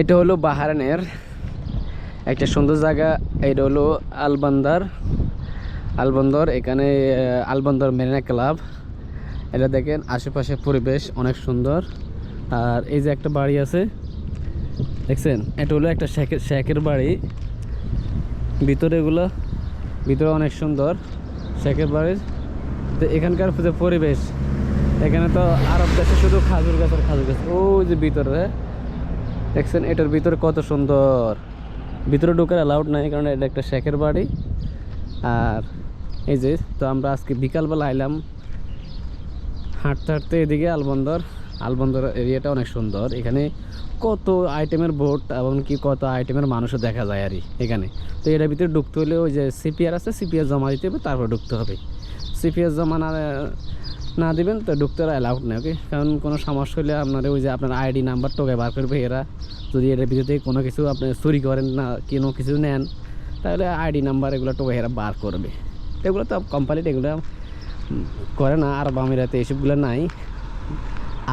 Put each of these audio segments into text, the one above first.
এটা হলো বাহারানের একটা সুন্দর জায়গা। এটা হলো আলবান্দার। আলবন্দর, এখানে আলবন্দর মেরিনা ক্লাব। এটা দেখেন, আশেপাশে পরিবেশ অনেক সুন্দর। আর এই যে একটা বাড়ি আছে, দেখছেন? এটা হলো একটা শেখের শেখের বাড়ি। ভিতরে এগুলো, ভিতরে অনেক সুন্দর শেখের বাড়ির তো এখানকার যে পরিবেশ, এখানে তো আরব দেশে শুধু খাজুর গাছ আর খাজুর গাছ, ওই যে ভিতরে। দেখছেন, এটার ভিতরে কত সুন্দর। ভিতরে ঢোকার অ্যালাউড নাই, কারণ এটা একটা শেখের বাড়ি। আর এই যে, তো আমরা আজকে বিকালবেলা আইলাম। হাঁটতে হাঁটতে এদিকে আলবন্দর। আলবন্দর এরিয়াটা অনেক সুন্দর। এখানে কত আইটেমের বোট এমনকি কত আইটেমের মানুষও দেখা যায় আর এখানে। তো এটার ভিতরে ঢুকতে হলে ওই যে সিপিআর আছে সিপিআর জমা দিতে হবে, তারপর ঢুকতে হবে। সিপিআর জমা না না দিবেন, তো ঢুকতে অ্যালাউড নেই ওকে কারণ কোনো সমস্যা হলে আপনার ওই যে আপনার আইডি নাম্বার টোকে বার করবে এরা। যদি এটার ভিতরে কোনো কিছু আপনি চুরি করেন না, কোনো কিছু নেন, তাহলে আইডি নাম্বার এগুলো টোকে এরা বার করবে। এগুলো তো কোম্পানিতে এগুলো করে না, আরব আমিরাতে এসবগুলো নাই।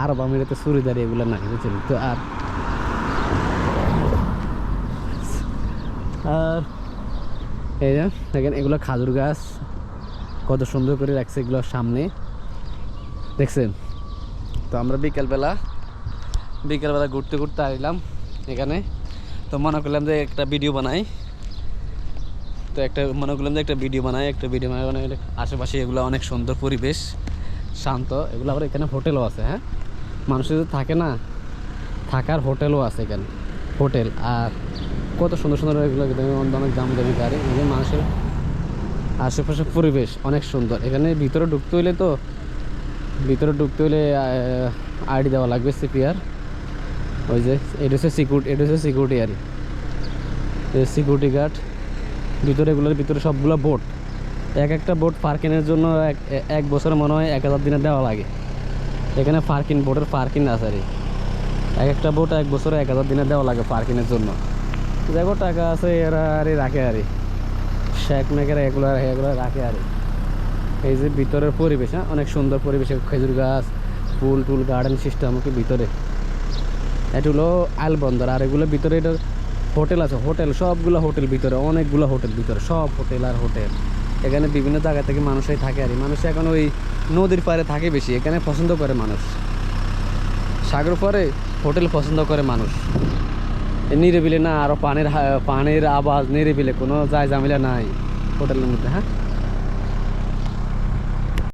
আরব আমিরাতে চুরিদারি এগুলো নাই, বুঝছেন? তো আর আর এই যে, দেখেন এগুলো খাজুর গাছ, কত সুন্দর করে রাখছে এগুলো সামনে। দেখছেন? তো আমরা বিকেলবেলা বিকেলবেলা ঘুরতে ঘুরতে আসলাম এখানে। তো মনে করলাম যে একটা ভিডিও বানাই। তো একটা, মনে করলাম যে একটা ভিডিও বানাই, একটা ভিডিও বানাই। মানে আশেপাশে এগুলো অনেক সুন্দর পরিবেশ, শান্ত। এগুলো আবার এখানে হোটেলও আছে হ্যাঁ? মানুষের যদি থাকে না, থাকার হোটেলও আছে এখানে। হোটেল আর কত সুন্দর সুন্দর এগুলো অনেক দামি দামি গাড়ি। মানুষের আশেপাশে পরিবেশ অনেক সুন্দর। এখানে ভিতরে ঢুকতে হইলে তো ভিতরে ঢুকতে হলে আইডি দেওয়া লাগবে সিপিআর ওই যে, এটা হচ্ছে সিকিউরিটি এটা হচ্ছে সিকিউরিটি আর সিকিউরিটি গার্ড ভিতরে এগুলোর ভিতরে সবগুলো বোট এক একটা বোট পার্কিংয়ের জন্য এক এক বছরে মনে হয় এক হাজার দিনে দেওয়া লাগে। এখানে পার্কিং বোটের পার্কিং আছে আর। এক একটা বোট এক বছরে এক হাজার দিনে দেওয়া লাগে পার্কিংয়ের জন্য। দেখো, টাকা আছে এরা আরে রাখে আরে শেখ মেকেরা এগুলো এগুলো রাখে আরে এই যে ভিতরের পরিবেশ হ্যাঁ? অনেক সুন্দর পরিবেশে খেজুর গাছ, ফুল টুল গার্ডেন সিস্টেম কি ভিতরে। এটা হলো আলবন্দর, আর এগুলো ভিতরে এটা হোটেল আছে, হোটেল, সবগুলো হোটেল ভিতরে, অনেকগুলো হোটেল ভিতরে, সব হোটেল আর হোটেল। এখানে বিভিন্ন জায়গা থেকে মানুষই থাকে আর মানুষ এখন ওই নদীর পাড়ে থাকে বেশি, এখানে পছন্দ করে মানুষ। সাগর পরে হোটেল পছন্দ করে মানুষ। নিরিবিলে না আরও পানির পানির আওয়াজ নিরিবিলে, কোনো যায় ঝামেলা নাই হোটেলের মধ্যে হ্যাঁ?